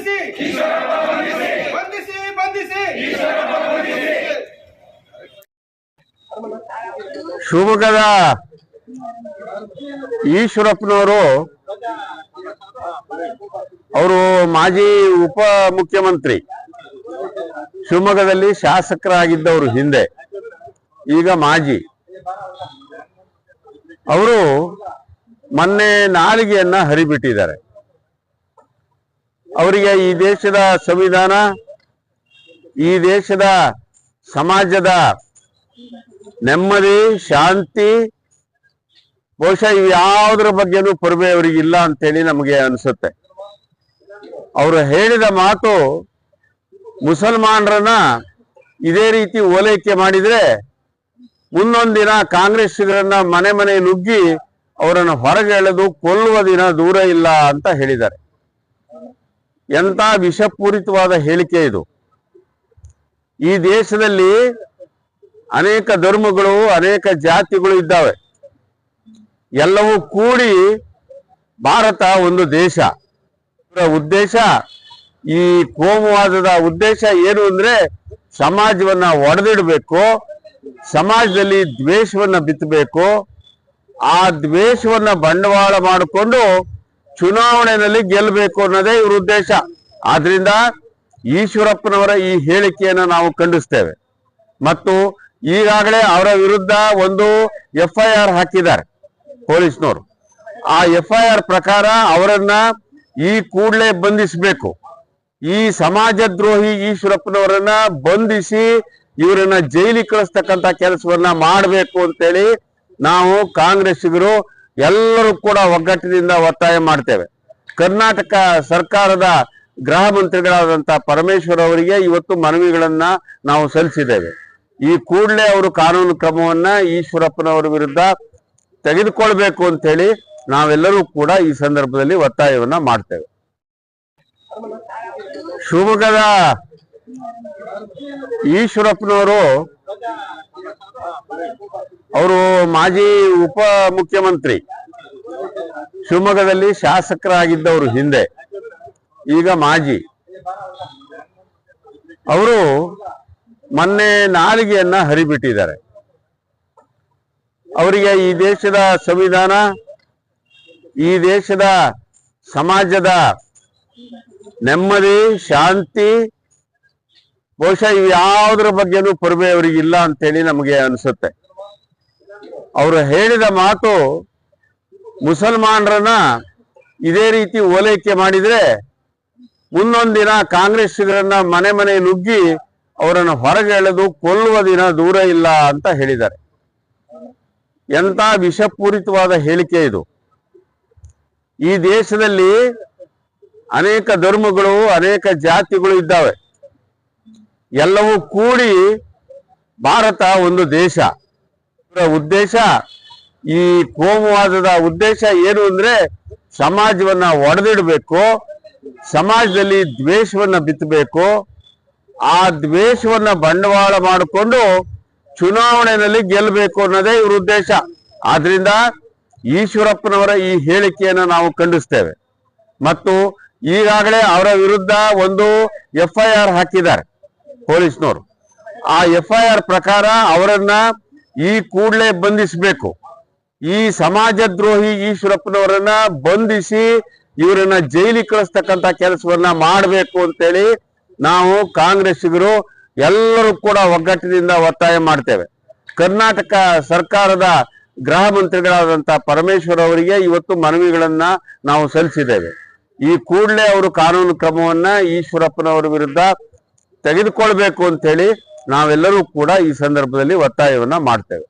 ಬಂಧಿಸಿ. ಬಂಧಿಸಿ ಬಂಧಿಸಿ. ಶಿವಮೊಗ್ಗದ ಈಶ್ವರಪ್ಪನವರು ಅವರು ಮಾಜಿ ಉಪ ಮುಖ್ಯಮಂತ್ರಿ ಶಿವಮೊಗ್ಗದಲ್ಲಿ ಶಾಸಕರಾಗಿದ್ದವರು ಹಿಂದೆ, ಈಗ ಮಾಜಿ. ಅವರು ಮೊನ್ನೆ ನಾಲಿಗೆಯನ್ನ ಹರಿಬಿಟ್ಟಿದ್ದಾರೆ. ಅವರಿಗೆ ಈ ದೇಶದ ಸಂವಿಧಾನ, ಈ ದೇಶದ ಸಮಾಜದ ನೆಮ್ಮದಿ, ಶಾಂತಿ, ಬಹುಶಃ ಯಾವ್ದ್ರ ಬಗ್ಗೆನೂ ಪೊರಬೆ ಅವರಿಗೆ ಇಲ್ಲ ಅಂತೇಳಿ ನಮಗೆ ಅನಿಸುತ್ತೆ. ಅವರು ಹೇಳಿದ ಮಾತು ಮುಸಲ್ಮಾನರನ್ನ ಇದೇ ರೀತಿ ಓಲೈಕೆ ಮಾಡಿದ್ರೆ ಮುಂದೊಂದು ದಿನ ಕಾಂಗ್ರೆಸ್ಸಿಗರನ್ನ ಮನೆ ಮನೆ ನುಗ್ಗಿ ಅವರನ್ನು ಹೊರಗೆ ಎಳೆದು ಕೊಲ್ಲುವ ದಿನ ದೂರ ಇಲ್ಲ ಅಂತ ಹೇಳಿದ್ದಾರೆ. ಎಂತ ವಿಷಪೂರಿತವಾದ ಹೇಳಿಕೆ ಇದು. ಈ ದೇಶದಲ್ಲಿ ಅನೇಕ ಧರ್ಮಗಳು, ಅನೇಕ ಜಾತಿಗಳು ಇದ್ದಾವೆ. ಎಲ್ಲವೂ ಕೂಡಿ ಭಾರತ ಒಂದು ದೇಶ. ಉದ್ದೇಶ, ಈ ಕೋಮುವಾದದ ಉದ್ದೇಶ ಏನು ಅಂದ್ರೆ ಸಮಾಜವನ್ನ ಒಡೆದಿಡಬೇಕು, ಸಮಾಜದಲ್ಲಿ ದ್ವೇಷವನ್ನ ಬಿತ್ತಬೇಕು. ಆ ದ್ವೇಷವನ್ನ ಬಂಡವಾಳ ಮಾಡಿಕೊಂಡು ಚುನಾವಣೆಯಲ್ಲಿ ಗೆಲ್ಲಬೇಕು ಅನ್ನೋದೇ ಇವ್ರ ಉದ್ದೇಶ. ಆದ್ರಿಂದ ಈಶ್ವರಪ್ಪನವರ ಈ ಹೇಳಿಕೆಯನ್ನು ನಾವು ಖಂಡಿಸ್ತೇವೆ. ಮತ್ತು ಈಗಾಗಲೇ ಅವರ ವಿರುದ್ಧ ಒಂದು ಎಫ್ ಆರ್ ಹಾಕಿದ್ದಾರೆ ಪೊಲೀಸ್ನವರು. ಆ ಎಫ್ ಆರ್ ಪ್ರಕಾರ ಅವರನ್ನ ಈ ಕೂಡಲೇ ಬಂಧಿಸಬೇಕು. ಈ ಸಮಾಜ ದ್ರೋಹಿ ಈಶ್ವರಪ್ಪನವರನ್ನ ಬಂಧಿಸಿ ಇವರನ್ನ ಜೈಲಿಗೆ ಕಳಿಸ್ತಕ್ಕಂತ ಕೆಲಸವನ್ನ ಮಾಡಬೇಕು ಅಂತೇಳಿ ನಾವು ಕಾಂಗ್ರೆಸ್ಸಿಗರು ಎಲ್ಲರೂ ಕೂಡ ಒಗ್ಗಟ್ಟಿನಿಂದ ಒತ್ತಾಯ ಮಾಡ್ತೇವೆ. ಕರ್ನಾಟಕ ಸರ್ಕಾರದ ಗೃಹ ಮಂತ್ರಿಗಳಾದಂತಹ ಪರಮೇಶ್ವರ್ ಅವರಿಗೆ ಇವತ್ತು ಮನವಿಗಳನ್ನ ನಾವು ಸಲ್ಲಿಸಿದ್ದೇವೆ. ಈ ಕೂಡಲೇ ಅವರು ಕಾನೂನು ಕ್ರಮವನ್ನ ಈಶ್ವರಪ್ಪನವರ ವಿರುದ್ಧ ತೆಗೆದುಕೊಳ್ಬೇಕು ಅಂತ ಹೇಳಿ ನಾವೆಲ್ಲರೂ ಕೂಡ ಈ ಸಂದರ್ಭದಲ್ಲಿ ಒತ್ತಾಯವನ್ನ ಮಾಡ್ತೇವೆ. ಶಿವಮೊಗ್ಗದ ಈಶ್ವರಪ್ಪನವರು ಅವರು ಮಾಜಿ ಉಪ ಮುಖ್ಯಮಂತ್ರಿ. ಶಿವಮೊಗ್ಗದಲ್ಲಿ ಶಾಸಕರಾಗಿದ್ದವರು ಹಿಂದೆ. ಈಗ ಮಾಜಿ. ಅವರು ಮೊನ್ನೆ ನಾಲಿಗೆಯನ್ನ ಹರಿಬಿಟ್ಟಿದ್ದಾರೆ. ಅವರಿಗೆ ಈ ದೇಶದ ಸಂವಿಧಾನ, ಈ ದೇಶದ ಸಮಾಜದ ನೆಮ್ಮದಿ, ಶಾಂತಿ ಬಹುಶಃ ಇವು ಯಾವುದ್ರ ಬಗ್ಗೆನೂ ಪೊರಬೆ ಅವರಿಗೆ ಇಲ್ಲ ಅಂತೇಳಿ ನಮಗೆ ಅನಿಸುತ್ತೆ. ಅವರು ಹೇಳಿದ ಮಾತು ಮುಸಲ್ಮಾನರನ್ನ ಇದೇ ರೀತಿ ಓಲೈಕೆ ಮಾಡಿದ್ರೆ ಮುಂದೊಂದು ದಿನ ಕಾಂಗ್ರೆಸ್ಸಿಗರನ್ನ ಮನೆ ಮನೆ ನುಗ್ಗಿ ಅವರನ್ನು ಹೊರಗೆ ಎಳೆದು ಕೊಲ್ಲುವ ದಿನ ದೂರ ಇಲ್ಲ ಅಂತ ಹೇಳಿದ್ದಾರೆ. ಎಂತ ವಿಷಪೂರಿತವಾದ ಹೇಳಿಕೆ ಇದು. ಈ ದೇಶದಲ್ಲಿ ಅನೇಕ ಧರ್ಮಗಳು, ಅನೇಕ ಜಾತಿಗಳು ಇದ್ದಾವೆ. ಎಲ್ಲವೂ ಕೂಡಿ ಭಾರತ ಒಂದು ದೇಶ. ಉದ್ದೇಶ, ಈ ಕೋಮುವಾದದ ಉದ್ದೇಶ ಏನು ಅಂದ್ರೆ ಸಮಾಜವನ್ನ ಒಡೆದಿಡಬೇಕು, ಸಮಾಜದಲ್ಲಿ ದ್ವೇಷವನ್ನ ಬಿತ್ತಬೇಕು. ಆ ದ್ವೇಷವನ್ನ ಬಂಡವಾಳ ಮಾಡಿಕೊಂಡು ಚುನಾವಣೆಯಲ್ಲಿ ಗೆಲ್ಲಬೇಕು ಅನ್ನೋದೇ ಇವ್ರ ಉದ್ದೇಶ. ಆದ್ರಿಂದ ಈಶ್ವರಪ್ಪನವರ ಈ ಹೇಳಿಕೆಯನ್ನು ನಾವು ಖಂಡಿಸ್ತೇವೆ. ಮತ್ತು ಈಗಾಗಲೇ ಅವರ ವಿರುದ್ಧ ಒಂದು ಎಫ್ ಹಾಕಿದ್ದಾರೆ. ಪೊಲೀಸ್ನವರು. ಆ ಎಫ್ ಐ ಆರ್ ಪ್ರಕಾರ ಅವರನ್ನ ಈ ಕೂಡಲೇ ಬಂಧಿಸಬೇಕು. ಈ ಸಮಾಜ ದ್ರೋಹಿ ಈಶ್ವರಪ್ಪನವರನ್ನ ಬಂಧಿಸಿ ಇವರನ್ನ ಜೈಲಿಗೆ ಕಳಿಸ್ತಕ್ಕಂತ ಕೆಲಸವನ್ನ ಮಾಡಬೇಕು ಅಂತೇಳಿ ನಾವು ಕಾಂಗ್ರೆಸ್ಸಿಗರು ಎಲ್ಲರೂ ಕೂಡ ಒಗ್ಗಟ್ಟಿನಿಂದ ಒತ್ತಾಯ ಮಾಡ್ತೇವೆ. ಕರ್ನಾಟಕ ಸರ್ಕಾರದ ಗೃಹ ಮಂತ್ರಿಗಳಾದಂತ ಪರಮೇಶ್ವರ್ ಅವರಿಗೆ ಇವತ್ತು ಮನವಿಗಳನ್ನ ನಾವು ಸಲ್ಲಿಸಿದ್ದೇವೆ. ಈ ಕೂಡಲೇ ಅವರು ಕಾನೂನು ಕ್ರಮವನ್ನ ಈಶ್ವರಪ್ಪನವರ ವಿರುದ್ಧ ತೆಗೆದುಕೊಳ್ಬೇಕು ಅಂತ ಹೇಳಿ ನಾವೆಲ್ಲರೂ ಕೂಡ ಈ ಸಂದರ್ಭದಲ್ಲಿ ಒತ್ತಾಯವನ್ನ ಮಾಡ್ತೇವೆ.